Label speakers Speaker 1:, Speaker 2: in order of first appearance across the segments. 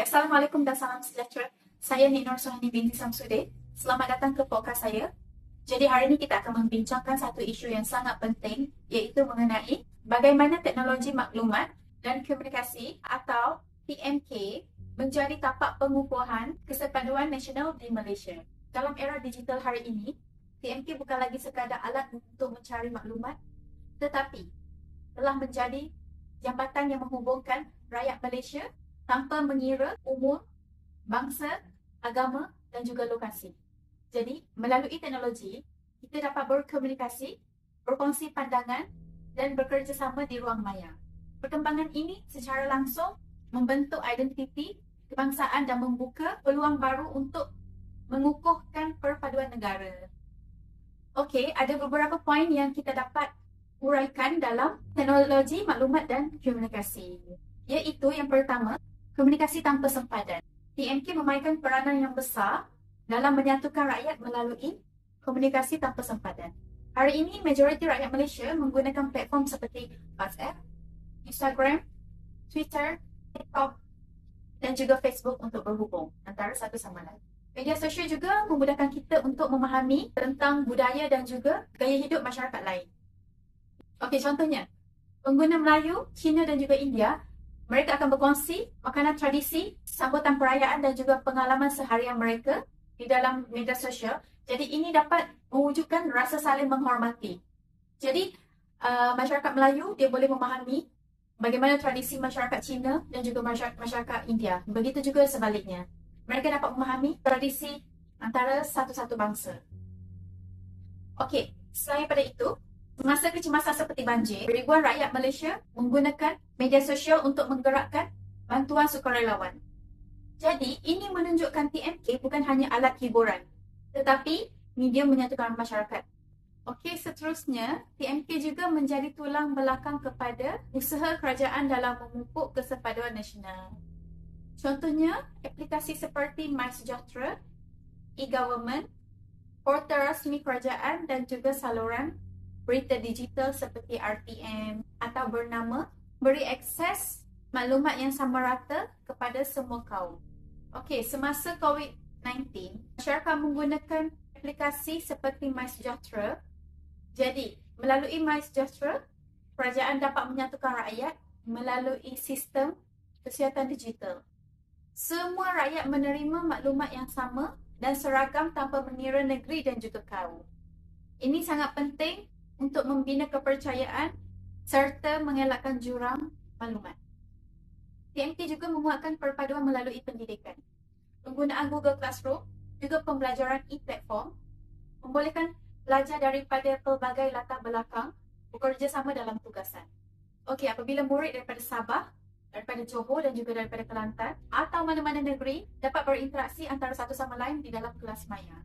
Speaker 1: Assalamualaikum dan salam sejahtera. Saya Nik Nur Suhani binti Samsudin. Selamat datang ke podcast saya. Jadi hari ini kita akan membincangkan satu isu yang sangat penting iaitu mengenai bagaimana teknologi maklumat dan komunikasi atau TMK menjadi tapak pengukuhan kesepaduan nasional di Malaysia. Dalam era digital hari ini, TMK bukan lagi sekadar alat untuk mencari maklumat tetapi telah menjadi jambatan yang menghubungkan rakyat Malaysia tanpa mengira umur, bangsa, agama dan juga lokasi. Jadi, melalui teknologi, kita dapat berkomunikasi, berkongsi pandangan dan bekerjasama di ruang maya. Perkembangan ini secara langsung membentuk identiti kebangsaan dan membuka peluang baru untuk mengukuhkan perpaduan negara. Okey, ada beberapa poin yang kita dapat uraikan dalam teknologi maklumat dan komunikasi. Iaitu yang pertama, komunikasi tanpa sempadan. TMK memainkan peranan yang besar dalam menyatukan rakyat melalui komunikasi tanpa sempadan. Hari ini, majoriti rakyat Malaysia menggunakan platform seperti WhatsApp, Instagram, Twitter, TikTok dan juga Facebook untuk berhubung antara satu sama lain. Media sosial juga memudahkan kita untuk memahami tentang budaya dan juga gaya hidup masyarakat lain. Okey, contohnya, pengguna Melayu, Cina dan juga India mereka akan berkongsi makanan tradisi, sambutan perayaan dan juga pengalaman seharian mereka di dalam media sosial. Jadi ini dapat mewujudkan rasa saling menghormati. Jadi uh, masyarakat Melayu dia boleh memahami bagaimana tradisi masyarakat Cina dan juga masyarakat, masyarakat India. Begitu juga sebaliknya. Mereka dapat memahami tradisi antara satu-satu bangsa. Okey, selain pada itu, Semasa kecemasan seperti banjir, ribuan rakyat Malaysia menggunakan media sosial untuk menggerakkan bantuan sukarelawan. Jadi, ini menunjukkan TMK bukan hanya alat hiburan, tetapi media menyatukan masyarakat. Okey, seterusnya, TMK juga menjadi tulang belakang kepada usaha kerajaan dalam memupuk kesepaduan nasional. Contohnya, aplikasi seperti MySejahtera, e-government, portal rasmi kerajaan dan juga saluran berita digital seperti RTM atau bernama beri akses maklumat yang sama rata kepada semua kaum. Okey, semasa COVID-19, masyarakat menggunakan aplikasi seperti MySejahtera. Jadi, melalui MySejahtera, kerajaan dapat menyatukan rakyat melalui sistem kesihatan digital. Semua rakyat menerima maklumat yang sama dan seragam tanpa mengira negeri dan juga kaum. Ini sangat penting untuk membina kepercayaan serta mengelakkan jurang maklumat. TMT juga memuatkan perpaduan melalui pendidikan. Penggunaan Google Classroom juga pembelajaran e-platform membolehkan pelajar daripada pelbagai latar belakang bekerjasama dalam tugasan. Okey, apabila murid daripada Sabah, daripada Johor dan juga daripada Kelantan atau mana-mana negeri dapat berinteraksi antara satu sama lain di dalam kelas maya.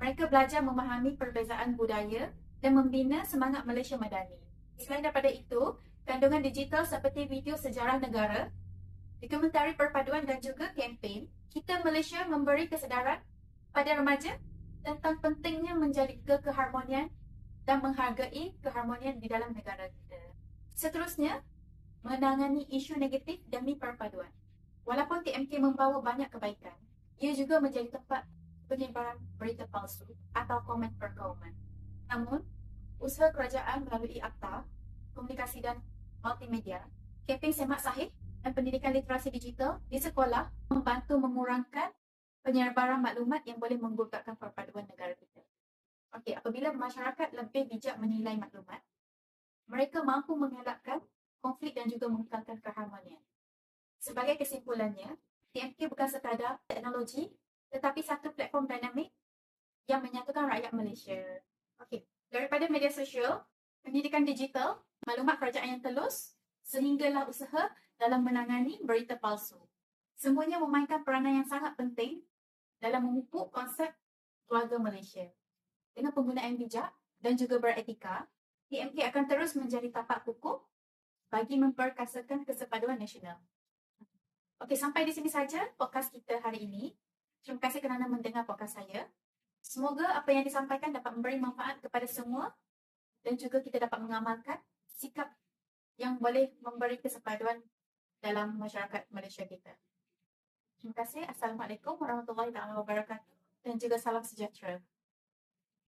Speaker 1: Mereka belajar memahami perbezaan budaya dan membina semangat Malaysia Madani. Selain daripada itu, kandungan digital seperti video sejarah negara, dokumentari perpaduan dan juga kempen, kita Malaysia memberi kesedaran pada remaja tentang pentingnya menjaga keharmonian dan menghargai keharmonian di dalam negara kita. Seterusnya, menangani isu negatif demi perpaduan. Walaupun TMK membawa banyak kebaikan, ia juga menjadi tempat penyebaran berita palsu atau komen perkauman. Namun, usaha kerajaan melalui Akta, Komunikasi dan Multimedia, kempen semak sahih dan pendidikan literasi digital di sekolah membantu mengurangkan penyebaran maklumat yang boleh menggugakkan perpaduan negara kita. Okey, apabila masyarakat lebih bijak menilai maklumat, mereka mampu mengelakkan konflik dan juga mengekalkan keharmonian. Sebagai kesimpulannya, TMK bukan sekadar teknologi tetapi satu platform dinamik yang menyatukan rakyat Malaysia. Okey, daripada media sosial, pendidikan digital, maklumat kerajaan yang telus, sehinggalah usaha dalam menangani berita palsu. Semuanya memainkan peranan yang sangat penting dalam memupuk konsep keluarga Malaysia. Dengan penggunaan bijak dan juga beretika, TMK akan terus menjadi tapak kukuh bagi memperkasakan kesepaduan nasional. Okey, sampai di sini saja podcast kita hari ini. Terima kasih kerana mendengar podcast saya. Semoga apa yang disampaikan dapat memberi manfaat kepada semua dan juga kita dapat mengamalkan sikap yang boleh memberi kesepaduan dalam masyarakat Malaysia kita. Terima kasih. Assalamualaikum warahmatullahi wabarakatuh dan juga salam sejahtera.